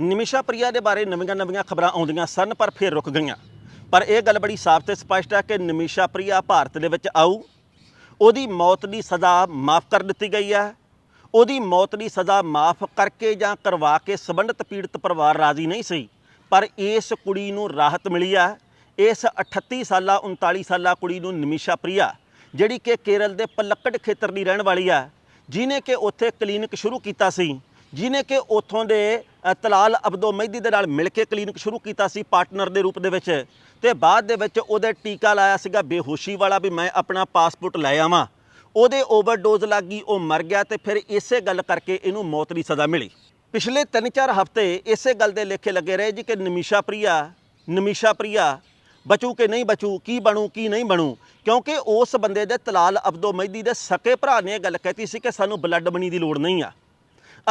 ਨਿਮਿਸ਼ਾ ਪ੍ਰਿਆ ਦੇ ਬਾਰੇ ਨਵੀਆਂ-ਨਵੀਆਂ ਖਬਰਾਂ ਆਉਂਦੀਆਂ ਸਨ, ਪਰ ਫਿਰ ਰੁਕ ਗਈਆਂ। ਪਰ ਇਹ ਗੱਲ ਬੜੀ ਸਾਫ਼ ਤੇ ਸਪਸ਼ਟ ਹੈ ਕਿ ਨਿਮਿਸ਼ਾ ਪ੍ਰਿਆ ਭਾਰਤ ਦੇ ਵਿੱਚ ਆਊ। ਉਹਦੀ ਮੌਤ ਦੀ ਸਜ਼ਾ ਮਾਫ ਕਰ ਦਿੱਤੀ ਗਈ ਹੈ। ਉਹਦੀ ਮੌਤ ਦੀ ਸਜ਼ਾ ਮਾਫ ਕਰਕੇ ਜਾਂ ਕਰਵਾ ਕੇ ਸਬੰਧਤ ਪੀੜਤ ਪਰਿਵਾਰ ਰਾਜ਼ੀ ਨਹੀਂ ਸੀ, ਪਰ ਇਸ ਕੁੜੀ ਨੂੰ ਰਾਹਤ ਮਿਲੀ ਹੈ। ਇਸ 38 ਸਾਲਾ 39 ਸਾਲਾ ਕੁੜੀ ਨੂੰ ਨਿਮਿਸ਼ਾ ਪ੍ਰਿਆ, ਜਿਹੜੀ ਕਿ ਕੇਰਲ ਦੇ ਪਲੱਕੜ ਖੇਤਰ ਦੀ ਰਹਿਣ ਵਾਲੀ ਹੈ ਜਿਨੇ ਕਿ ਉੱਥੇ ਕਲੀਨਿਕ ਸ਼ੁਰੂ ਕੀਤਾ ਸੀ। ਜਿਨੇ ਕਿ ਉਥੋਂ ਦੇ ਤਲਾਲ ਅਬਦੋ ਮਹਿਦੀ ਦੇ ਨਾਲ ਮਿਲ ਕੇ ਕਲੀਨਿਕ ਸ਼ੁਰੂ ਕੀਤਾ ਸੀ ਪਾਰਟਨਰ ਦੇ ਰੂਪ ਦੇ ਵਿੱਚ ਤੇ ਬਾਅਦ ਦੇ ਵਿੱਚ ਉਹਦੇ ਟੀਕਾ ਲਾਇਆ ਸੀਗਾ, ਬੇਹੋਸ਼ੀ ਵਾਲਾ ਵੀ ਮੈਂ ਆਪਣਾ ਪਾਸਪੋਰਟ ਲੈ ਆਵਾਂ। ਉਹਦੇ ਓਵਰਡੋਜ਼ ਲੱਗ ਗਈ, ਉਹ ਮਰ ਗਿਆ ਤੇ ਫਿਰ ਇਸੇ ਗੱਲ ਕਰਕੇ ਇਹਨੂੰ ਮੌਤ ਦੀ ਸਜ਼ਾ ਮਿਲੀ। ਪਿਛਲੇ 3-4 ਹਫ਼ਤੇ ਇਸੇ ਗੱਲ ਦੇ ਲੇਖੇ ਲੱਗੇ ਰਹੇ ਜੀ ਕਿ ਨਿਮਿਸ਼ਾ ਪ੍ਰਿਆ ਨਿਮਿਸ਼ਾ ਪ੍ਰਿਆ, ਬਚੂ ਕਿ ਨਹੀਂ ਬਚੂ, ਕੀ ਬਣੂ, ਕੀ ਨਹੀਂ ਬਣੂ? ਕਿਉਂਕਿ ਉਸ ਬੰਦੇ ਦੇ ਤਲਾਲ ਅਬਦੋ ਮਹਿਦੀ ਦੇ ਸਕੇ ਭਰਾ ਨੇ ਇਹ ਗੱਲ ਕਹਿਤੀ ਸੀ ਕਿ ਸਾਨੂੰ ਬਲੱਡ ਬਣੀ ਦੀ ਲੋੜ ਨਹੀਂ ਆ।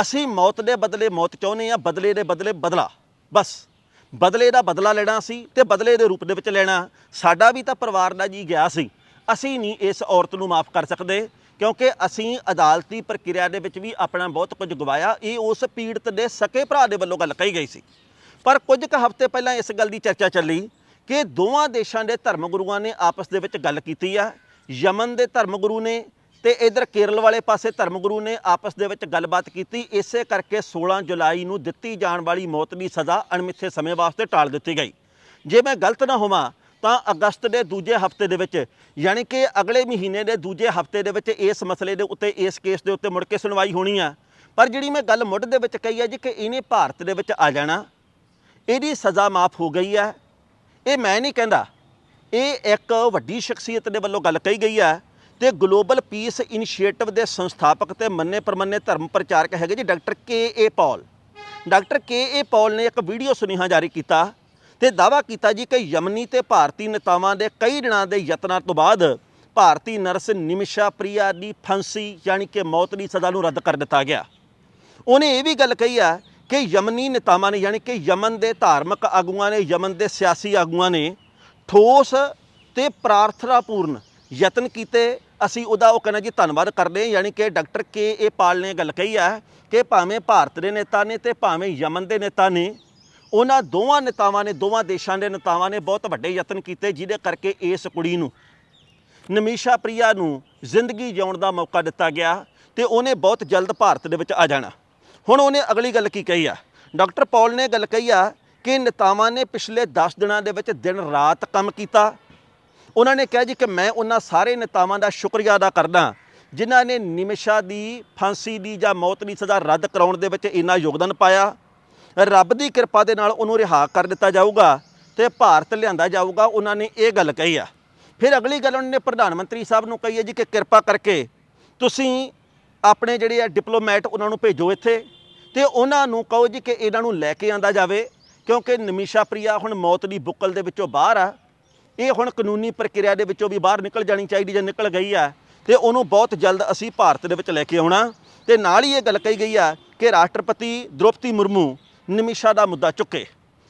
ਅਸੀਂ ਮੌਤ ਦੇ ਬਦਲੇ ਮੌਤ ਚਾਹੁੰਦੇ ਆ ਬਦਲੇ ਦੇ ਬਦਲੇ ਬਦਲਾ। ਬਸ। ਬਦਲੇ ਦਾ ਬਦਲਾ ਲੈਣਾ ਸੀ ਤੇ ਬਦਲੇ ਦੇ ਰੂਪ ਦੇ ਵਿੱਚ ਲੈਣਾ। ਸਾਡਾ ਵੀ ਤਾਂ ਪਰਿਵਾਰ ਦਾ ਜੀ ਗਿਆ ਸੀ। ਅਸੀਂ ਨਹੀਂ ਇਸ ਔਰਤ ਨੂੰ ਮਾਫ ਕਰ ਸਕਦੇ, ਕਿਉਂਕਿ ਅਸੀਂ ਅਦਾਲਤੀ ਪ੍ਰਕਿਰਿਆ ਦੇ ਵਿੱਚ ਵੀ ਆਪਣਾ ਬਹੁਤ ਕੁਝ ਗਵਾਇਆ। ਇਹ ਉਸ ਪੀੜਤ ਦੇ ਸਕੇ ਭਰਾ ਦੇ ਵੱਲੋਂ ਗੱਲ ਕਹੀ ਗਈ ਸੀ। ਪਰ ਕੁਝ ਕੁ ਹਫ਼ਤੇ ਪਹਿਲਾਂ ਇਸ ਗੱਲ ਦੀ ਚਰਚਾ ਚੱਲੀ ਕਿ ਦੋਵਾਂ ਦੇਸ਼ਾਂ ਦੇ ਧਰਮ ਗੁਰੂਆਂ ਨੇ ਆਪਸ ਦੇ ਵਿੱਚ ਗੱਲ ਕੀਤੀ ਆ। ਯਮਨ ਦੇ ਧਰਮ ਗੁਰੂ ਨੇ ਤੇ ਇਧਰ ਕੇਰਲ ਵਾਲੇ ਪਾਸੇ ਧਰਮਗੁਰੂ ਨੇ ਆਪਸ ਦੇ ਵਿੱਚ ਗੱਲਬਾਤ ਕੀਤੀ। ਇਸੇ ਕਰਕੇ 16 ਜੁਲਾਈ ਨੂੰ ਦਿੱਤੀ ਜਾਣ ਵਾਲੀ ਮੌਤ ਦੀ ਸਜ਼ਾ ਅਣਮਿੱਥੇ ਸਮੇਂ ਵਾਸਤੇ ਟਾਲ ਦਿੱਤੀ ਗਈ। ਜੇ ਮੈਂ ਗਲਤ ਨਾ ਹੋਵਾਂ, ਤਾਂ ਅਗਸਤ ਦੇ ਦੂਜੇ ਹਫ਼ਤੇ ਦੇ ਵਿੱਚ, ਯਾਨੀ ਕਿ ਅਗਲੇ ਮਹੀਨੇ ਦੇ ਦੂਜੇ ਹਫ਼ਤੇ ਦੇ ਵਿੱਚ ਇਸ ਮਸਲੇ ਦੇ ਉੱਤੇ, ਇਸ ਕੇਸ ਦੇ ਉੱਤੇ ਮੁੜ ਕੇ ਸੁਣਵਾਈ ਹੋਣੀ ਆ। ਪਰ ਜਿਹੜੀ ਮੈਂ ਗੱਲ ਮੁੱਢ ਦੇ ਵਿੱਚ ਕਹੀ ਹੈ ਜੀ ਕਿ ਇਹਨੇ ਭਾਰਤ ਦੇ ਵਿੱਚ ਆ ਜਾਣਾ, ਇਹਦੀ ਸਜ਼ਾ ਮਾਫ ਹੋ ਗਈ ਹੈ ਇਹ ਮੈਂ ਨਹੀਂ ਕਹਿੰਦਾ। ਇਹ ਇੱਕ ਵੱਡੀ ਸ਼ਖਸੀਅਤ ਦੇ ਵੱਲੋਂ ਗੱਲ ਕਹੀ ਗਈ ਹੈ ਤੇ ਗਲੋਬਲ ਪੀਸ ਇਨੀਸ਼ੀਏਟਿਵ ਦੇ ਸੰਸਥਾਪਕ ਤੇ ਮੰਨੇ ਪ੍ਰਮੰਨੇ ਧਰਮ ਪ੍ਰਚਾਰਕ ਹੈਗੇ ਜੀ ਡਾਕਟਰ ਕੇ ਏ ਪੌਲ। ਡਾਕਟਰ ਕੇ ਏ ਪੌਲ ਨੇ ਇੱਕ ਵੀਡੀਓ ਸੁਨੇਹਾ ਜਾਰੀ ਕੀਤਾ ਤੇ ਦਾਵਾ ਕੀਤਾ ਜੀ ਕਿ ਯਮਨੀ ਤੇ ਭਾਰਤੀ ਨੇਤਾਵਾਂ ਦੇ ਕਈ ਦਿਨਾਂ ਦੇ ਯਤਨਾਂ ਤੋਂ ਬਾਅਦ ਭਾਰਤੀ ਨਰਸ ਨਿਮਿਸ਼ਾ ਪ੍ਰਿਆ ਦੀ ਫਾਂਸੀ ਯਾਨੀ ਕਿ ਮੌਤ ਦੀ ਸਜ਼ਾ ਨੂੰ ਰੱਦ ਕਰ ਦਿੱਤਾ ਗਿਆ। ਉਹਨੇ ਇਹ ਵੀ ਗੱਲ ਕਹੀ ਆ ਕਿ ਯਮਨੀ ਨੇਤਾਵਾਂ ਨੇ ਯਾਨੀ ਕਿ ਯਮਨ ਦੇ ਧਾਰਮਿਕ ਆਗੂਆਂ ਨੇ, ਯਮਨ ਦੇ ਸਿਆਸੀ ਆਗੂਆਂ ਨੇ ਠੋਸ ਤੇ ਪ੍ਰਾਰਥਨਾਪੂਰਨ ਯਤਨ ਕੀਤੇ, ਅਸੀਂ ਉਹਦਾ ਉਹ ਕਹਿੰਦਾ ਜੀ ਧੰਨਵਾਦ ਕਰਦੇ ਹਾਂ, ਯਾਨੀ ਕਿ ਡਾਕਟਰ ਕੇ ਏ ਪਾਲ ਨੇ ਗੱਲ ਕਹੀ ਆ ਕਿ ਭਾਵੇਂ ਭਾਰਤ ਦੇ ਨੇਤਾ ਨੇ ਤੇ ਭਾਵੇਂ ਯਮਨ ਦੇ ਨੇਤਾ ਨੇ, ਉਹਨਾਂ ਦੋਵਾਂ ਨੇਤਾਵਾਂ ਨੇ, ਦੋਵਾਂ ਦੇਸ਼ਾਂ ਦੇ ਨੇਤਾਵਾਂ ਨੇ ਬਹੁਤ ਵੱਡੇ ਯਤਨ ਕੀਤੇ ਜਿਹਦੇ ਕਰਕੇ ਇਸ ਕੁੜੀ ਨੂੰ, ਨਮੀਸ਼ਾ ਪ੍ਰਿਆ ਨੂੰ ਜ਼ਿੰਦਗੀ ਜਿਉਣ ਦਾ ਮੌਕਾ ਦਿੱਤਾ ਗਿਆ ਤੇ ਉਹਨੇ ਬਹੁਤ ਜਲਦ ਭਾਰਤ ਦੇ ਵਿੱਚ ਆ ਜਾਣਾ। ਹੁਣ ਉਹਨੇ ਅਗਲੀ ਗੱਲ ਕੀ ਕਹੀ ਆ? ਡਾਕਟਰ ਪੌਲ ਨੇ ਗੱਲ ਕਹੀ ਆ ਕਿ ਨੇਤਾਵਾਂ ਨੇ ਪਿਛਲੇ 10 ਦਿਨਾਂ ਦੇ ਵਿੱਚ ਦਿਨ ਰਾਤ ਕੰਮ ਕੀਤਾ ਉਹਨਾਂ ਨੇ ਕਿਹਾ ਜੀ ਕਿ ਮੈਂ ਉਹਨਾਂ ਸਾਰੇ ਨੇਤਾਵਾਂ ਦਾ ਸ਼ੁਕਰੀਆ ਅਦਾ ਕਰਦਾ ਜਿਨ੍ਹਾਂ ਨੇ ਨਿਮਿਸ਼ਾ ਦੀ ਫਾਂਸੀ ਦੀ ਜਾਂ ਮੌਤ ਦੀ ਸਜ਼ਾ ਰੱਦ ਕਰਾਉਣ ਦੇ ਵਿੱਚ ਇੰਨਾ ਯੋਗਦਾਨ ਪਾਇਆ। ਰੱਬ ਦੀ ਕਿਰਪਾ ਦੇ ਨਾਲ ਉਹਨੂੰ ਰਿਹਾ ਕਰ ਦਿੱਤਾ ਜਾਊਗਾ ਤੇ ਭਾਰਤ ਲਿਆਂਦਾ ਜਾਊਗਾ, ਉਹਨਾਂ ਨੇ ਇਹ ਗੱਲ ਕਹੀ ਆ। ਫਿਰ ਅਗਲੀ ਗੱਲ ਉਹਨਾਂ ਨੇ ਪ੍ਰਧਾਨ ਮੰਤਰੀ ਸਾਹਿਬ ਨੂੰ ਕਹੀ ਹੈ ਜੀ ਕਿ ਕਿਰਪਾ ਕਰਕੇ ਤੁਸੀਂ ਆਪਣੇ ਜਿਹੜੇ ਆ ਡਿਪਲੋਮੈਟ ਉਹਨਾਂ ਨੂੰ ਭੇਜੋ ਇੱਥੇ ਤੇ ਉਹਨਾਂ ਨੂੰ ਕਹੋ ਜੀ ਕਿ ਇਹਨਾਂ ਨੂੰ ਲੈ ਕੇ ਆਂਦਾ ਜਾਵੇ, ਕਿਉਂਕਿ ਨਮੀਸ਼ਾ ਪ੍ਰਿਆ ਹੁਣ ਮੌਤ ਦੀ ਬੁੱਕਲ ਦੇ ਵਿੱਚੋਂ ਬਾਹਰ ਆ। ਇਹ ਹੁਣ ਕਾਨੂੰਨੀ ਪ੍ਰਕਿਰਿਆ ਦੇ ਵਿੱਚੋਂ ਵੀ ਬਾਹਰ ਨਿਕਲ ਜਾਣੀ ਚਾਹੀਦੀ ਜਾਂ ਨਿਕਲ ਗਈ ਆ, ਤੇ ਉਹਨੂੰ ਬਹੁਤ ਜਲਦ ਅਸੀਂ ਭਾਰਤ ਦੇ ਵਿੱਚ ਲੈ ਕੇ ਆਉਣਾ। ਤੇ ਨਾਲ ਹੀ ਇਹ ਗੱਲ ਕਹੀ ਗਈ ਆ ਕਿ ਰਾਸ਼ਟਰਪਤੀ ਦ੍ਰੋਪਦੀ ਮੁਰਮੂ ਨਿਮਿਸ਼ਾ ਦਾ ਮੁੱਦਾ ਚੁੱਕੇ।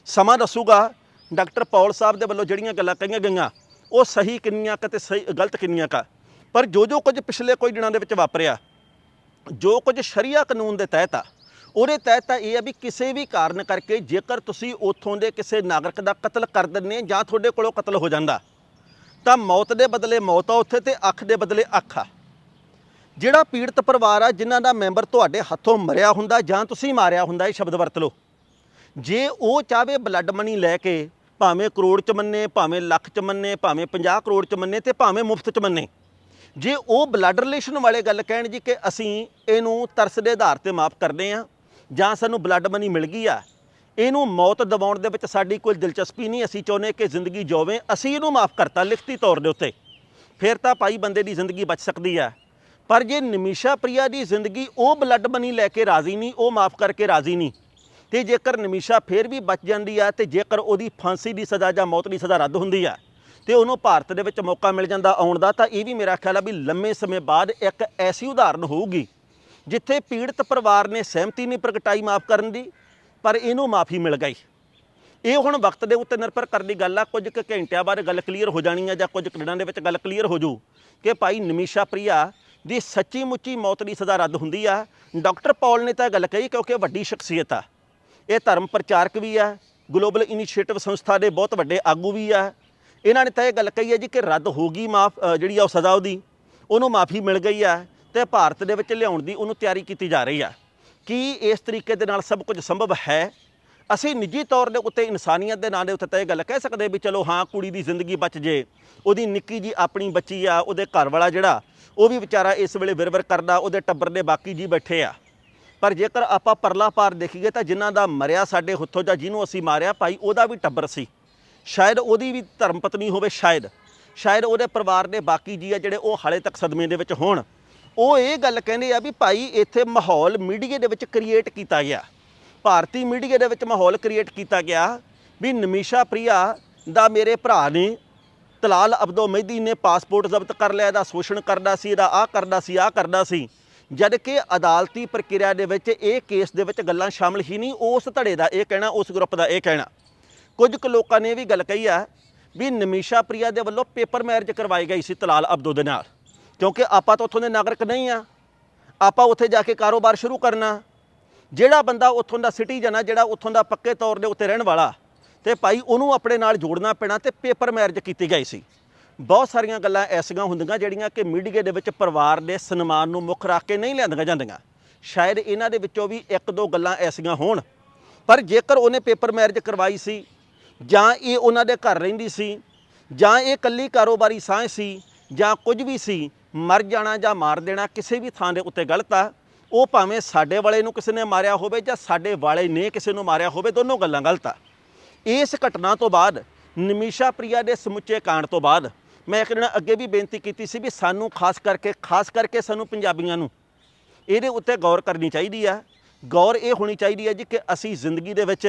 ਸਮਾਂ ਦੱਸੂਗਾ, ਡਾਕਟਰ ਪੌਲ ਸਾਹਿਬ ਦੇ ਵੱਲੋਂ ਜਿਹੜੀਆਂ ਗੱਲਾਂ ਕਹੀਆਂ ਗਈਆਂ, ਉਹ ਸਹੀ ਕਿੰਨੀਆਂ ਕੁ ਤੇ ਸਹੀ, ਗਲਤ ਕਿੰਨੀਆਂ ਕਾ ਪਰ ਜੋ ਜੋ ਕੁਝ ਪਿਛਲੇ ਕੋਈ ਦਿਨਾਂ ਦੇ ਵਿੱਚ ਵਾਪਰਿਆ, ਜੋ ਕੁਝ ਸ਼ਰੀਆ ਕਾਨੂੰਨ ਦੇ ਤਹਿਤ ਆ ਉਹਦੇ ਤਹਿਤ ਤਾਂ ਇਹ ਆ ਵੀ ਕਿਸੇ ਵੀ ਕਾਰਨ ਕਰਕੇ ਜੇਕਰ ਤੁਸੀਂ ਉੱਥੋਂ ਦੇ ਕਿਸੇ ਨਾਗਰਿਕ ਦਾ ਕਤਲ ਕਰ ਦਿੰਦੇ ਜਾਂ ਤੁਹਾਡੇ ਕੋਲੋਂ ਕਤਲ ਹੋ ਜਾਂਦਾ, ਤਾਂ ਮੌਤ ਦੇ ਬਦਲੇ ਮੌਤ ਆ ਉੱਥੇ ਤੇ ਅੱਖ ਦੇ ਬਦਲੇ ਅੱਖ ਆ। ਜਿਹੜਾ ਪੀੜਤ ਪਰਿਵਾਰ ਆ, ਜਿਨ੍ਹਾਂ ਦਾ ਮੈਂਬਰ ਤੁਹਾਡੇ ਹੱਥੋਂ ਮਰਿਆ ਹੁੰਦਾ ਜਾਂ ਤੁਸੀਂ ਮਾਰਿਆ ਹੁੰਦਾ, ਇਹ ਸ਼ਬਦ ਵਰਤ ਲਓ। ਜੇ ਉਹ ਚਾਵੇ ਬਲੱਡ ਮਨੀ ਲੈ ਕੇ ਭਾਵੇਂ ਕਰੋੜ ਚ ਮੰਨੇ, ਭਾਵੇਂ ਲੱਖ ਚ ਮੰਨੇ, ਭਾਵੇਂ 50 ਕਰੋੜ ਚ ਮੰਨੇ ਤੇ ਭਾਵੇਂ ਮੁਫਤ ਚ ਮੰਨੇ, ਜੇ ਉਹ ਬਲੱਡ ਰਿਲੇਸ਼ਨ ਵਾਲੇ ਗੱਲ ਕਹਿਣ ਜੀ ਕਿ ਅਸੀਂ ਇਹਨੂੰ ਤਰਸ ਦੇ ਆਧਾਰ ਤੇ ਮਾਫ ਕਰਦੇ ਆ ਜਾਂ ਸਾਨੂੰ ਬਲੱਡ ਮਨੀ ਮਿਲ ਗਈ ਆ, ਇਹਨੂੰ ਮੌਤ ਦਿਵਾਉਣ ਦੇ ਵਿੱਚ ਸਾਡੀ ਕੋਈ ਦਿਲਚਸਪੀ ਨਹੀਂ, ਅਸੀਂ ਚਾਹੁੰਦੇ ਕਿ ਜ਼ਿੰਦਗੀ ਜਿਉਵੇ, ਅਸੀਂ ਇਹਨੂੰ ਮਾਫ ਕਰਤਾ ਲਿਖਤੀ ਤੌਰ ਦੇ ਉੱਤੇ। ਫਿਰ ਤਾਂ ਭਾਈ ਬੰਦੇ ਦੀ ਜ਼ਿੰਦਗੀ ਬਚ ਸਕਦੀ ਆ। ਪਰ ਜੇ ਨਿਮਿਸ਼ਾ ਪ੍ਰਿਆ ਦੀ ਜ਼ਿੰਦਗੀ ਉਹ ਬਲੱਡ ਮਨੀ ਲੈ ਕੇ ਰਾਜ਼ੀ ਨਹੀਂ, ਉਹ ਮਾਫ ਕਰਕੇ ਰਾਜ਼ੀ ਨਹੀਂ। ਤੇ ਜੇਕਰ ਨਿਮਿਸ਼ਾ ਫੇਰ ਵੀ ਬਚ ਜਾਂਦੀ ਆ, ਤੇ ਜੇਕਰ ਉਹਦੀ ਫਾਂਸੀ ਦੀ ਸਜ਼ਾ ਜਾਂ ਮੌਤ ਦੀ ਸਜ਼ਾ ਰੱਦ ਹੁੰਦੀ ਆ, ਤੇ ਉਹਨੂੰ ਭਾਰਤ ਦੇ ਵਿੱਚ ਮੌਕਾ ਮਿਲ ਜਾਂਦਾ ਆਉਣ ਦਾ, ਤਾਂ ਇਹ ਵੀ ਮੇਰਾ ਖਿਆਲ ਆ ਵੀ ਲੰਮੇ ਸਮੇਂ ਬਾਅਦ ਇੱਕ ਐਸੀ ਉਦਾਹਰਨ ਹੋਊਗੀ। ਜਿੱਥੇ ਪੀੜਤ ਪਰਿਵਾਰ ਨੇ ਸਹਿਮਤੀ ਨਹੀਂ ਪ੍ਰਗਟਾਈ ਮਾਫ ਕਰਨ ਦੀ, ਪਰ ਇਹਨੂੰ ਮਾਫੀ ਮਿਲ ਗਈ। ਇਹ ਹੁਣ ਵਕਤ ਦੇ ਉੱਤੇ ਨਿਰਭਰ ਕਰਨ ਦੀ ਗੱਲ ਆ। ਕੁਝ ਕੁ ਘੰਟਿਆਂ ਬਾਅਦ ਗੱਲ ਕਲੀਅਰ ਹੋ ਜਾਣੀ ਆ ਜਾਂ ਕੁਝ ਕੁ ਦਿਨਾਂ ਦੇ ਵਿੱਚ ਗੱਲ ਕਲੀਅਰ ਹੋ ਜੂ ਕਿ ਭਾਈ ਨਮੀਸ਼ਾ ਪ੍ਰਿਆ ਦੀ ਸੱਚੀ ਮੁੱਚੀ ਮੌਤ ਦੀ ਸਜ਼ਾ ਰੱਦ ਹੁੰਦੀ ਆ। ਡਾਕਟਰ ਪੌਲ ਨੇ ਤਾਂ ਗੱਲ ਕਹੀ ਕਿਉਂਕਿ ਵੱਡੀ ਸ਼ਖਸੀਅਤ ਆ। ਇਹ ਧਰਮ ਪ੍ਰਚਾਰਕ ਵੀ ਆ, ਗਲੋਬਲ ਇਨੀਸ਼ੀਏਟਿਵ ਸੰਸਥਾ ਦੇ ਬਹੁਤ ਵੱਡੇ ਆਗੂ ਵੀ ਆ। ਇਹਨਾਂ ਨੇ ਤਾਂ ਇਹ ਗੱਲ ਕਹੀ ਹੈ ਜੀ ਕਿ ਰੱਦ ਹੋ ਗਈ ਮਾਫ ਜਿਹੜੀ ਆ ਉਹ ਸਜ਼ਾ ਉਹਦੀ, ਉਹਨੂੰ ਮਾਫੀ ਮਿਲ ਗਈ ਆ। ਤੇ ਭਾਰਤ ਦੇ ਵਿੱਚ ਲਿਆਉਣ ਦੀ ਉਹਨੂੰ ਤਿਆਰੀ ਕੀਤੀ ਜਾ ਰਹੀ ਆ। ਕੀ ਇਸ ਤਰੀਕੇ ਦੇ ਨਾਲ ਸਭ ਕੁਝ ਸੰਭਵ ਹੈ? ਅਸੀਂ ਨਿੱਜੀ ਤੌਰ ਦੇ ਉੱਤੇ ਇਨਸਾਨੀਅਤ ਦੇ ਨਾਂ ਦੇ ਉੱਤੇ ਤਾਂ ਇਹ ਗੱਲ ਕਹਿ ਸਕਦੇ ਵੀ ਚਲੋ ਹਾਂ, ਕੁੜੀ ਦੀ ਜ਼ਿੰਦਗੀ ਬਚ ਜੇ, ਉਹਦੀ ਨਿੱਕੀ ਜੀ ਆਪਣੀ ਬੱਚੀ ਆ, ਉਹਦੇ ਘਰ ਵਾਲਾ ਜਿਹੜਾ, ਉਹ ਵੀ ਵਿਚਾਰਾ ਇਸ ਵੇਲੇ ਵਿਰਵਰ ਕਰਦਾ, ਉਹਦੇ ਟੱਬਰ ਦੇ ਬਾਕੀ ਜੀ ਬੈਠੇ ਆ। ਪਰ ਜੇਕਰ ਆਪਾਂ ਪਰਲਾ ਪਾਰ ਦੇਖੀਏ ਤਾਂ ਜਿਨ੍ਹਾਂ ਦਾ ਮਰਿਆ ਸਾਡੇ ਹੱਥੋਂ ਜਾਂ ਜਿਹਨੂੰ ਅਸੀਂ ਮਾਰਿਆ ਭਾਈ, ਉਹਦਾ ਵੀ ਟੱਬਰ ਸੀ। ਸ਼ਾਇਦ ਉਹਦੀ ਵੀ ਧਰਮ ਪਤਨੀ ਹੋਵੇ, ਸ਼ਾਇਦ। ਸ਼ਾਇਦ ਉਹਦੇ ਪਰਿਵਾਰ ਦੇ ਬਾਕੀ ਜੀ ਆ ਜਿਹੜੇ ਉਹ ਹਾਲੇ ਤੱਕ ਸਦਮੇ ਦੇ ਵਿੱਚ ਹੋਣ। ਉਹ ਇਹ ਗੱਲ ਕਹਿੰਦੇ ਆ ਵੀ ਭਾਈ ਇੱਥੇ ਮਾਹੌਲ ਮੀਡੀਆ ਦੇ ਵਿੱਚ ਕ੍ਰੀਏਟ ਕੀਤਾ ਗਿਆ। ਭਾਰਤੀ ਮੀਡੀਆ ਦੇ ਵਿੱਚ ਮਾਹੌਲ ਕ੍ਰੀਏਟ ਕੀਤਾ ਗਿਆ ਵੀ ਨਮੀਸ਼ਾ ਪ੍ਰਿਆ ਦਾ ਮੇਰੇ ਭਰਾ ਨੇ ਤਲਾਲ ਅਬਦੋ ਮਹਿਦੀ ਨੇ ਪਾਸਪੋਰਟ ਜ਼ਬਤ ਕਰ ਲਿਆ, ਇਹਦਾ ਸ਼ੋਸ਼ਣ ਕਰਦਾ ਸੀ, ਇਹਦਾ ਆਹ ਕਰਦਾ ਸੀ, ਆਹ ਕਰਦਾ ਸੀ। ਜਦ ਕਿ ਅਦਾਲਤੀ ਪ੍ਰਕਿਰਿਆ ਦੇ ਵਿੱਚ ਇਹ ਕੇਸ ਦੇ ਵਿੱਚ ਗੱਲਾਂ ਸ਼ਾਮਲ ਹੀ ਨਹੀਂ, ਉਸ ਧੜੇ ਦਾ ਇਹ ਕਹਿਣਾ, ਉਸ ਗਰੁੱਪ ਦਾ ਇਹ ਕਹਿਣਾ। ਕੁਝ ਕੁ ਲੋਕਾਂ ਨੇ ਇਹ ਵੀ ਗੱਲ ਕਹੀ ਆ ਵੀ ਨਮੀਸ਼ਾ ਪ੍ਰਿਆ ਦੇ ਵੱਲੋਂ ਪੇਪਰ ਮੈਰਿਜ ਕਰਵਾਈ ਗਈ ਸੀ ਤਲਾਲ ਅਬਦੋ ਦੇ ਨਾਲ। ਕਿਉਂਕਿ ਆਪਾਂ ਤਾਂ ਉੱਥੋਂ ਦੇ ਨਾਗਰਿਕ ਨਹੀਂ ਆ। ਆਪਾਂ ਉੱਥੇ ਜਾ ਕੇ ਕਾਰੋਬਾਰ ਸ਼ੁਰੂ ਕਰਨਾ। ਜਿਹੜਾ ਬੰਦਾ ਉੱਥੋਂ ਦਾ ਸਿਟੀਜ਼ਨ ਆ, ਜਿਹੜਾ ਉੱਥੋਂ ਦਾ ਪੱਕੇ ਤੌਰ ਦੇ ਉੱਤੇ ਰਹਿਣ ਵਾਲਾ, ਤੇ ਭਾਈ ਉਹਨੂੰ ਆਪਣੇ ਨਾਲ ਜੋੜਨਾ ਪੈਣਾ ਤੇ ਪੇਪਰ ਮੈਰਿਜ ਕੀਤੀ ਗਈ ਸੀ। ਬਹੁਤ ਸਾਰੀਆਂ ਗੱਲਾਂ ਐਸੀਆਂ ਹੁੰਦੀਆਂ ਜਿਹੜੀਆਂ ਕਿ ਮੀਡੀਆ ਦੇ ਵਿੱਚ ਪਰਿਵਾਰ ਦੇ ਸਨਮਾਨ ਨੂੰ ਮੁੱਖ ਰੱਖ ਕੇ ਨਹੀਂ ਲਿਆਂਦੀਆਂ ਜਾਂਦੀਆਂ। ਸ਼ਾਇਦ ਇਹਨਾਂ ਦੇ ਵਿੱਚੋਂ ਵੀ ਇੱਕ ਦੋ ਗੱਲਾਂ ਐਸੀਆਂ ਹੋਣ। ਪਰ ਜੇਕਰ ਉਹਨੇ ਪੇਪਰ ਮੈਰਿਜ ਕਰਵਾਈ ਸੀ, ਜਾਂ ਇਹ ਉਹਨਾਂ ਦੇ ਘਰ ਰਹਿੰਦੀ ਸੀ, ਜਾਂ ਇਹ ਇਕੱਲੀ ਕਾਰੋਬਾਰੀ ਸਾਂਝ ਸੀ, ਜਾਂ ਕੁਝ ਵੀ ਸੀ ਮਰ ਜਾਣਾ ਜਾਂ ਮਾਰ ਦੇਣਾ, ਕਿਸੇ ਵੀ ਥਾਂ ਦੇ ਉੱਤੇ ਗਲਤ ਆ, ਉਹ ਭਾਵੇਂ ਸਾਡੇ ਵਾਲੇ ਨੂੰ ਕਿਸੇ ਨੇ ਮਾਰਿਆ ਹੋਵੇ ਜਾਂ ਸਾਡੇ ਵਾਲੇ ਨੇ ਕਿਸੇ ਨੂੰ ਮਾਰਿਆ ਹੋਵੇ, ਦੋਨੋਂ ਗੱਲਾਂ ਗਲਤ ਆ। ਇਸ ਘਟਨਾ ਤੋਂ ਬਾਅਦ, ਨਿਮੀਸ਼ਾ ਪ੍ਰਿਆ ਦੇ ਸਮੁੱਚੇ ਕਾਂਡ ਤੋਂ ਬਾਅਦ, ਮੈਂ ਇੱਕ ਦਿਨ ਅੱਗੇ ਵੀ ਬੇਨਤੀ ਕੀਤੀ ਸੀ ਵੀ ਸਾਨੂੰ ਖਾਸ ਕਰਕੇ ਖਾਸ ਕਰਕੇ ਸਾਨੂੰ ਪੰਜਾਬੀਆਂ ਨੂੰ, ਇਹਦੇ ਉੱਤੇ ਗੌਰ ਕਰਨੀ ਚਾਹੀਦੀ ਆ। ਗੌਰ ਇਹ ਹੋਣੀ ਚਾਹੀਦੀ ਹੈ ਜੀ ਕਿ ਅਸੀਂ ਜ਼ਿੰਦਗੀ ਦੇ ਵਿੱਚ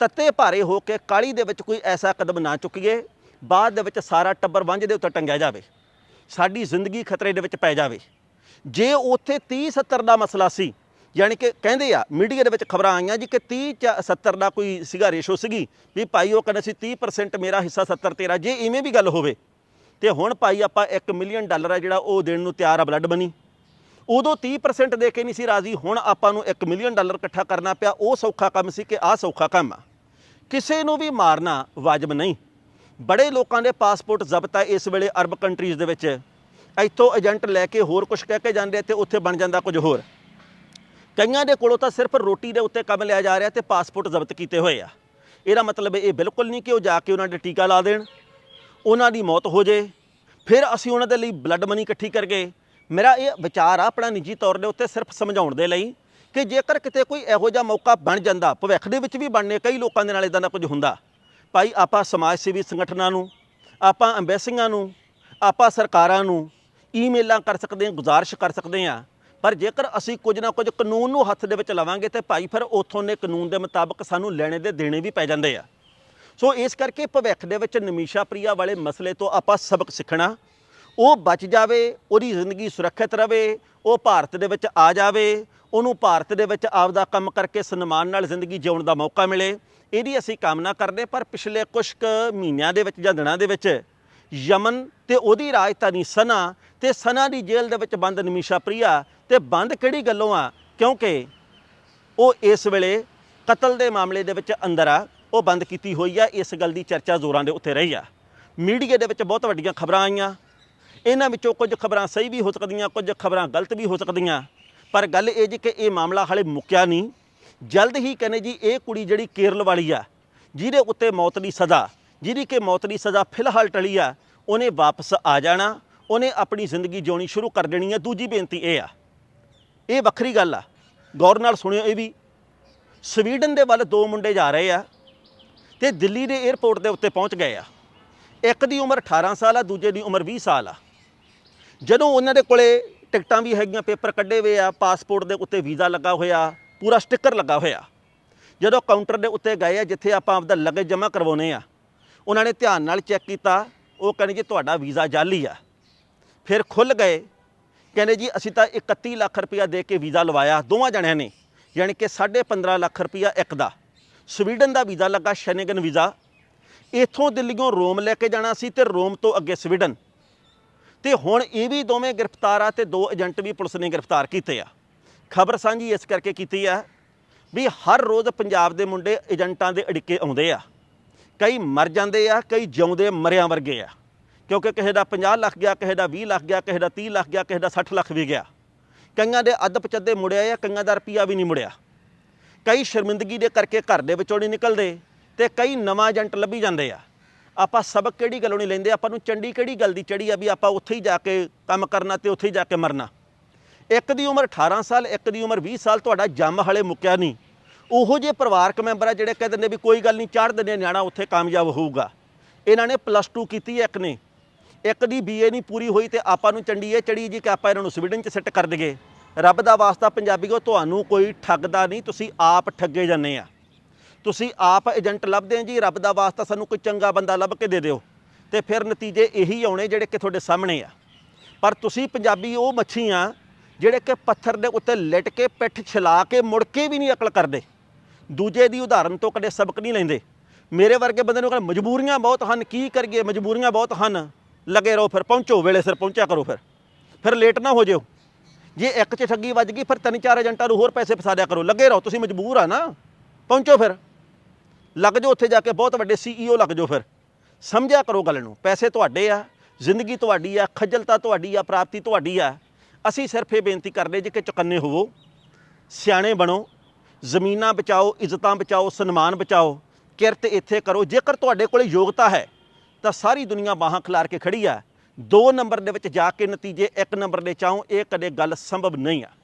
ਤੱਤੇ ਭਾਰੇ ਹੋ ਕੇ ਕਾਲੀ ਦੇ ਵਿੱਚ ਕੋਈ ਐਸਾ ਕਦਮ ਨਾ ਚੁੱਕੀਏ, ਬਾਅਦ ਦੇ ਵਿੱਚ ਸਾਰਾ ਟੱਬਰ ਵੰਝ ਦੇ ਉੱਤੇ ਟੰਗਿਆ ਜਾਵੇ। ਸਾਡੀ ਜ਼ਿੰਦਗੀ ਖਤਰੇ ਦੇ ਵਿੱਚ ਪੈ ਜਾਵੇ। ਜੇ ਉੱਥੇ 30 70 ਦਾ ਮਸਲਾ ਸੀ, ਯਾਨੀ ਕਿ ਕਹਿੰਦੇ ਆ, ਮੀਡੀਆ ਦੇ ਵਿੱਚ ਖਬਰਾਂ ਆਈਆਂ ਜੀ ਕਿ 30 ਚ 70 ਦਾ ਕੋਈ ਸੀਗਾ ਰੇਸ਼ੋ ਸੀਗੀ, ਵੀ ਭਾਈ ਉਹ ਕਹਿੰਦੇ ਸੀ 30% ਮੇਰਾ ਹਿੱਸਾ 70 ਤੇਰਾ, ਜੇ ਇਵੇਂ ਵੀ ਗੱਲ ਹੋਵੇ, ਤੇ ਹੁਣ ਭਾਈ ਆਪਾਂ 1 ਮਿਲੀਅਨ ਡਾਲਰ ਆ ਜਿਹੜਾ ਉਹ ਦੇਣ ਨੂੰ ਤਿਆਰ ਆ ਬਲੱਡ ਬਣੀ ਉਦੋਂ 30% ਦੇ ਕੇ ਨਹੀਂ ਸੀ ਰਾਜ਼ੀ, ਹੁਣ ਆਪਾਂ ਨੂੰ 1 ਮਿਲੀਅਨ ਡਾਲਰ ਇਕੱਠਾ ਕਰਨਾ ਪਿਆ, ਉਹ ਸੌਖਾ ਕੰਮ ਸੀ ਕਿ ਆਹ ਸੌਖਾ ਕੰਮ ਆ। ਕਿਸੇ ਨੂੰ ਵੀ ਮਾਰਨਾ ਵਾਜਬ ਨਹੀਂ। ਬੜੇ ਲੋਕਾਂ ਦੇ ਪਾਸਪੋਰਟ ਜ਼ਬਤ ਹੈ ਇਸ ਵੇਲੇ ਅਰਬ ਕੰਟਰੀਜ਼ ਦੇ ਵਿੱਚ। ਇੱਥੋਂ ਏਜੰਟ ਲੈ ਕੇ ਹੋਰ ਕੁਝ ਕਹਿ ਕੇ ਜਾਂਦੇ ਤੇ ਉੱਥੇ ਬਣ ਜਾਂਦਾ ਕੁਝ ਹੋਰ। ਕਈਆਂ ਦੇ ਕੋਲੋਂ ਤਾਂ ਸਿਰਫ ਰੋਟੀ ਦੇ ਉੱਤੇ ਕੰਮ ਲਿਆ ਜਾ ਰਿਹਾ ਤੇ ਪਾਸਪੋਰਟ ਜ਼ਬਤ ਕੀਤੇ ਹੋਏ ਆ। ਇਹਦਾ ਮਤਲਬ ਇਹ ਬਿਲਕੁਲ ਨਹੀਂ ਕਿ ਉਹ ਜਾ ਕੇ ਉਹਨਾਂ ਦੇ ਟੀਕਾ ਲਾ ਦੇਣ। ਉਹਨਾਂ ਦੀ ਮੌਤ ਹੋ ਜੇ, ਫਿਰ ਅਸੀਂ ਉਹਨਾਂ ਦੇ ਲਈ ਬਲੱਡ ਮਨੀ ਇਕੱਠੀ ਕਰਕੇ ਮੇਰਾ ਇਹ ਵਿਚਾਰ ਆ ਆਪਣਾ ਨਿੱਜੀ ਤੌਰ ਦੇ ਉੱਤੇ ਸਿਰਫ ਸਮਝਾਉਣ ਦੇ ਲਈ ਕਿ ਜੇਕਰ ਕਿਤੇ ਕੋਈ ਇਹੋ ਜਿਹਾ ਮੌਕਾ ਬਣ ਜਾਂਦਾ, ਭਵਿੱਖ ਦੇ ਵਿੱਚ ਵੀ ਬਣਨੇ, ਕਈ ਲੋਕਾਂ ਦੇ ਨਾਲ ਇਦਾਂ ਦਾ ਕੁਝ ਹੁੰਦਾ। ਭਾਈ ਆਪਾਂ ਸਮਾਜ ਸੇਵੀ ਸੰਗਠਨਾਂ ਨੂੰ, ਆਪਾਂ ਐਮਬੈਸੀਆਂ ਨੂੰ, ਆਪਾਂ ਸਰਕਾਰਾਂ ਨੂੰ ਈਮੇਲਾਂ ਕਰ ਸਕਦੇ ਹਾਂ, ਗੁਜ਼ਾਰਿਸ਼ ਕਰ ਸਕਦੇ ਹਾਂ, ਪਰ ਜੇਕਰ ਅਸੀਂ ਕੁਝ ਨਾ ਕੁਝ ਕਾਨੂੰਨ ਨੂੰ ਹੱਥ ਦੇ ਵਿੱਚ ਲਵਾਂਗੇ ਤੇ ਭਾਈ ਫਿਰ ਉਥੋਂ ਦੇ ਕਾਨੂੰਨ ਦੇ ਮੁਤਾਬਕ ਸਾਨੂੰ ਲੈਣੇ ਦੇ ਦੇਣੇ ਵੀ ਪੈ ਜਾਂਦੇ ਆ। ਸੋ ਇਸ ਕਰਕੇ ਭਵਿੱਖ ਦੇ ਵਿੱਚ ਨਮੀਸ਼ਾ ਪ੍ਰਿਆ ਵਾਲੇ ਮਸਲੇ ਤੋਂ ਆਪਾਂ ਸਬਕ ਸਿੱਖਣਾ, ਉਹ ਬਚ ਜਾਵੇ, ਉਹਦੀ ਜ਼ਿੰਦਗੀ ਸੁਰੱਖਿਅਤ ਰਵੇ, ਉਹ ਭਾਰਤ ਦੇ ਵਿੱਚ ਆ ਜਾਵੇ, ਉਹਨੂੰ ਭਾਰਤ ਦੇ ਵਿੱਚ ਆਪਦਾ ਕੰਮ ਕਰਕੇ ਸਨਮਾਨ ਨਾਲ ਜ਼ਿੰਦਗੀ ਜਿਉਣ ਦਾ ਮੌਕਾ ਮਿਲੇ ਇਹਦੀ ਅਸੀਂ ਕਾਮਨਾ ਕਰਦੇ ਪਰ ਪਿਛਲੇ ਕੁਝ ਕੁ ਮਹੀਨਿਆਂ ਦੇ ਵਿੱਚ ਜਾਂ ਦਿਨਾਂ ਦੇ ਵਿੱਚ ਯਮਨ ਤੇ ਉਹਦੀ ਰਾਜਧਾਨੀ ਸਨਾ ਤੇ ਸਨਾ ਦੀ ਜੇਲ੍ਹ ਦੇ ਵਿੱਚ ਬੰਦ ਨਮੀਸ਼ਾ ਪ੍ਰਿਆ ਤੇ ਬੰਦ ਕਿਹੜੀ ਗੱਲੋਂ ਆ? ਕਿਉਂਕਿ ਉਹ ਇਸ ਵੇਲੇ ਕਤਲ ਦੇ ਮਾਮਲੇ ਦੇ ਵਿੱਚ ਅੰਦਰ ਆ, ਉਹ ਬੰਦ ਕੀਤੀ ਹੋਈ ਆ, ਇਸ ਗੱਲ ਦੀ ਚਰਚਾ ਜ਼ੋਰਾਂ ਦੇ ਉੱਤੇ ਰਹੀ ਆ। ਮੀਡੀਆ ਦੇ ਵਿੱਚ ਬਹੁਤ ਵੱਡੀਆਂ ਖਬਰਾਂ ਆਈਆਂ। ਇਹਨਾਂ ਵਿੱਚੋਂ ਕੁਝ ਖਬਰਾਂ ਸਹੀ ਵੀ ਹੋ ਸਕਦੀਆਂ, ਕੁਝ ਖਬਰਾਂ ਗਲਤ ਵੀ ਹੋ ਸਕਦੀਆਂ। ਪਰ ਗੱਲ ਇਹ ਜੀ ਕਿ ਇਹ ਮਾਮਲਾ ਹਾਲੇ ਮੁੱਕਿਆ ਨਹੀਂ। ਜਲਦ ਹੀ ਕਹਿੰਦੇ ਜੀ, ਇਹ ਕੁੜੀ ਜਿਹੜੀ ਕੇਰਲ ਵਾਲੀ ਆ, ਜਿਹਦੇ ਉੱਤੇ ਮੌਤ ਦੀ ਸਜ਼ਾ, ਜਿਹਦੀ ਕਿ ਮੌਤ ਦੀ ਸਜ਼ਾ ਫਿਲਹਾਲ ਟਲੀ ਆ, ਉਹਨੇ ਵਾਪਸ ਆ ਜਾਣਾ, ਉਹਨੇ ਆਪਣੀ ਜ਼ਿੰਦਗੀ ਜਿਉਣੀ ਸ਼ੁਰੂ ਕਰ ਦੇਣੀ ਆ। ਦੂਜੀ ਬੇਨਤੀ ਇਹ ਆ, ਇਹ ਵੱਖਰੀ ਗੱਲ ਆ। ਗੌਰ ਨਾਲ ਸੁਣਿਓ ਇਹ ਵੀ, ਸਵੀਡਨ ਦੇ ਵੱਲ ਦੋ ਮੁੰਡੇ ਜਾ ਰਹੇ ਆ ਤੇ ਦਿੱਲੀ ਦੇ 에ਅਰਪੋਰਟ ਦੇ ਉੱਤੇ ਪਹੁੰਚ ਗਏ ਆ। ਇੱਕ ਦੀ ਉਮਰ 18 ਸਾਲ ਆ, ਦੂਜੇ ਦੀ ਉਮਰ 20 ਸਾਲ ਆ। ਜਦੋਂ ਉਹਨਾਂ ਦੇ ਕੋਲੇ ਟਿਕਟਾਂ ਵੀ ਹੈਗੀਆਂ, ਪੇਪਰ ਕੱਢੇ ਹੋਏ ਆ, ਪਾਸਪੋਰਟ ਦੇ ਉੱਤੇ ਵੀਜ਼ਾ ਲੱਗਾ ਹੋਇਆ ਪੂਰਾ ਸਟicker ਲੱਗਾ ਹੋਇਆ। ਜਦੋਂ ਕਾਊਂਟਰ ਦੇ ਉੱਤੇ ਗਏ ਆ, ਜਿੱਥੇ ਆਪਾਂ ਆਪਦਾ ਲਗੇਜ ਜਮ੍ਹਾਂ ਕਰਵਾਉਨੇ ਆ, ਉਹਨਾਂ ਨੇ ਧਿਆਨ ਨਾਲ ਚੈੱਕ ਕੀਤਾ, ਉਹ ਕਹਿੰਦੇ ਜੀ ਤੁਹਾਡਾ ਵੀਜ਼ਾ ਜਾਲੀ ਆ। ਫਿਰ ਖੁੱਲ ਗਏ, ਕਹਿੰਦੇ ਜੀ ਅਸੀਂ ਤਾਂ 31 ਲੱਖ ਰੁਪਇਆ ਦੇ ਕੇ ਵੀਜ਼ਾ ਲਵਾਇਆ, ਦੋਵਾਂ ਜਣਿਆਂ ਨੇ, ਯਾਨੀ ਕਿ 15.5 ਲੱਖ ਰੁਪਇਆ ਇੱਕ ਦਾ। ਸਵੀਡਨ ਦਾ ਵੀਜ਼ਾ ਲੱਗਾ, ਸ਼ੈਨੇਗਨ ਵੀਜ਼ਾ। ਇੱਥੋਂ ਦਿੱਲੀੋਂ ਰੋਮ ਲੈ ਕੇ ਜਾਣਾ ਸੀ ਤੇ ਰੋਮ ਤੋਂ ਅੱਗੇ ਸਵੀਡਨ। ਤੇ ਹੁਣ ਇਹ ਵੀ ਦੋਵੇਂ ਗ੍ਰਿਫਤਾਰ ਆ ਤੇ ਦੋ ਏਜੰਟ ਵੀ ਪੁਲਿਸ ਨੇ ਗ੍ਰਿਫਤਾਰ ਕੀਤੇ ਆ। ਖਬਰ ਸਾਂਝੀ ਇਸ ਕਰਕੇ ਕੀਤੀ ਆ ਵੀ ਹਰ ਰੋਜ਼ ਪੰਜਾਬ ਦੇ ਮੁੰਡੇ ਏਜੰਟਾਂ ਦੇ ਅੜਿੱਕੇ ਆਉਂਦੇ ਆ। ਕਈ ਮਰ ਜਾਂਦੇ ਆ, ਕਈ ਜਿਉਂਦੇ ਮਰਿਆਂ ਵਰਗੇ ਆ। ਕਿਉਂਕਿ ਕਿਸੇ ਦਾ 50 ਲੱਖ ਗਿਆ, ਕਿਸੇ ਦਾ 20 ਲੱਖ ਗਿਆ, ਕਿਸੇ ਦਾ 30 ਲੱਖ ਗਿਆ, ਕਿਸੇ ਦਾ 60 ਲੱਖ ਵੀ ਗਿਆ। ਕਈਆਂ ਦੇ ਅੱਧ ਪਚੱਦੇ ਮੁੜਿਆ ਆ, ਕਈਆਂ ਦਾ ਰੁਪਿਆ ਵੀ ਨਹੀਂ ਮੁੜਿਆ। ਕਈ ਸ਼ਰਮਿੰਦਗੀ ਦੇ ਕਰਕੇ ਘਰ ਦੇ ਵਿੱਚੋਂ ਨਹੀਂ ਨਿਕਲਦੇ ਤੇ ਕਈ ਨਵਾਂ ਏਜੰਟ ਲੱਭੀ ਜਾਂਦੇ ਆ। ਆਪਾਂ ਸਬਕ ਕਿਹੜੀ ਗੱਲੋਂ ਨਹੀਂ ਲੈਂਦੇ, ਆਪਾਂ ਨੂੰ ਚੰਡੀ ਕਿਹੜੀ ਗੱਲ ਦੀ ਚੜੀ ਆ ਵੀ ਆਪਾਂ ਉੱਥੇ ਹੀ ਜਾ ਕੇ ਕੰਮ ਕਰਨਾ ਤੇ ਉੱਥੇ ਹੀ ਜਾ ਕੇ ਮਰਨਾ। ਇੱਕ ਦੀ ਉਮਰ 18 ਸਾਲ, ਇੱਕ ਦੀ ਉਮਰ 20 ਸਾਲ, ਤੁਹਾਡਾ ਜੰਮ ਹਲੇ ਮੁੱਕਿਆ ਨਹੀਂ। ਉਹੋ ਜਿਹੇ ਪਰਿਵਾਰਕ ਮੈਂਬਰ ਆ ਜਿਹੜੇ ਕਹਿੰਦੇ ਨੇ ਵੀ ਕੋਈ ਗੱਲ ਨਹੀਂ ਚਾੜ ਦਿੰਦੇ ਨਿਆਣਾ ਉੱਥੇ ਕਾਮਯਾਬ ਹੋਊਗਾ। ਇਹਨਾਂ ਨੇ ਪਲੱਸ 2 ਕੀਤੀ ਇੱਕ ਨੇ। ਇੱਕ ਦੀ ਬੀਏ ਨਹੀਂ ਪੂਰੀ ਹੋਈ ਤੇ ਆਪਾਂ ਨੂੰ ਚੰਡੀ ਇਹ ਚੜੀ ਜੀ ਕਿ ਆਪਾਂ ਇਹਨਾਂ ਨੂੰ ਸਵੀਡਨ 'ਚ ਸੈੱਟ ਕਰ ਦਈਏ। ਰੱਬ ਦਾ ਵਾਸਤਾ ਪੰਜਾਬੀਓ, ਤੁਹਾਨੂੰ ਕੋਈ ਠੱਗਦਾ ਨਹੀਂ, ਤੁਸੀਂ ਆਪ ਠੱਗੇ ਜਾਂਦੇ ਆ। ਤੁਸੀਂ ਆਪ ਏਜੰਟ ਲੱਭਦੇ ਆ ਜੀ, ਰੱਬ ਦਾ ਵਾਸਤਾ ਸਾਨੂੰ ਕੋਈ ਚੰਗਾ ਬੰਦਾ ਲੱਭ ਕੇ ਦੇ ਦਿਓ। ਤੇ ਫਿਰ ਨਤੀਜੇ ਇਹੀ ਆਉਣੇ ਜਿਹੜੇ ਕਿ ਤੁਹਾਡੇ ਸਾਹਮਣੇ ਆ। ਪਰ ਤੁਸੀਂ ਪੰਜਾਬੀ ਉਹ ਮੱਛੀ ਆ ਜਿਹੜੇ ਕਿ ਪੱਥਰ ਦੇ ਉੱਤੇ ਲਿਟ ਕੇ, ਪਿੱਠ ਛਿਲਾ ਕੇ, ਮੁੜ ਕੇ ਵੀ ਨਹੀਂ ਅਕਲ ਕਰਦੇ। ਦੂਜੇ ਦੀ ਉਦਾਹਰਨ ਤੋਂ ਕਦੇ ਸਬਕ ਨਹੀਂ ਲੈਂਦੇ। ਮੇਰੇ ਵਰਗੇ ਬੰਦੇ ਨੂੰ ਕਹਿੰਦੇ ਮਜਬੂਰੀਆਂ ਬਹੁਤ ਹਨ, ਕੀ ਕਰੀਏ? ਮਜਬੂਰੀਆਂ ਬਹੁਤ ਹਨ। ਲੱਗੇ ਰਹੋ ਫਿਰ, ਪਹੁੰਚੋ, ਵੇਲੇ ਸਿਰ ਪਹੁੰਚਿਆ ਕਰੋ ਫਿਰ। ਫਿਰ ਲੇਟ ਨਾ ਹੋ ਜਿਓ। ਜੇ ਇੱਕ 'ਚ ਠੱਗੀ ਵੱਜ ਗਈ, ਫਿਰ ਤਿੰਨ ਚਾਰ ਏਜੰਟਾਂ ਨੂੰ ਹੋਰ ਪੈਸੇ ਫਸਾ ਦਿਆ ਕਰੋ। ਲੱਗੇ ਰਹੋ, ਤੁਸੀਂ ਮਜਬੂਰ ਆ ਨਾ। ਪਹੁੰਚੋ ਫਿਰ। ਲੱਗ ਜਾਓ ਉੱਥੇ ਜਾ ਕੇ, ਬਹੁਤ ਵੱਡੇ ਸੀਈਓ ਲੱਗ ਜਾਓ ਫਿਰ। ਸਮਝਿਆ ਕਰੋ ਗੱਲ ਨੂੰ, ਪੈਸੇ ਤੁਹਾਡੇ ਆ, ਜ਼ਿੰਦਗੀ ਤੁਹਾਡੀ ਆ, ਖੱਜਲਤਾ ਤੁਹਾਡੀ ਆ, ਪ੍ਰਾਪਤੀ ਤੁਹਾਡੀ ਆ। ਅਸੀਂ ਸਿਰਫ ਇਹ ਬੇਨਤੀ ਕਰਦੇ ਜੀ ਕਿ ਚੁਕੰਨੇ ਹੋਵੋ, ਸਿਆਣੇ ਬਣੋ, ਜ਼ਮੀਨਾਂ ਬਚਾਓ, ਇੱਜ਼ਤਾਂ ਬਚਾਓ, ਸਨਮਾਨ ਬਚਾਓ, ਕਿਰਤ ਇੱਥੇ ਕਰੋ। ਜੇਕਰ ਤੁਹਾਡੇ ਕੋਲ ਯੋਗਤਾ ਹੈ, ਤਾਂ ਸਾਰੀ ਦੁਨੀਆ ਬਾਹਾਂ ਖਿਲਾਰ ਕੇ ਖੜੀ ਆ। ਦੋ ਨੰਬਰ ਦੇ ਵਿੱਚ ਜਾ ਕੇ ਨਤੀਜੇ, ਇੱਕ ਨੰਬਰ ਦੇ ਚਾਹੋ, ਇਹ ਕਦੇ ਗੱਲ ਸੰਭਵ ਨਹੀਂ ਆ।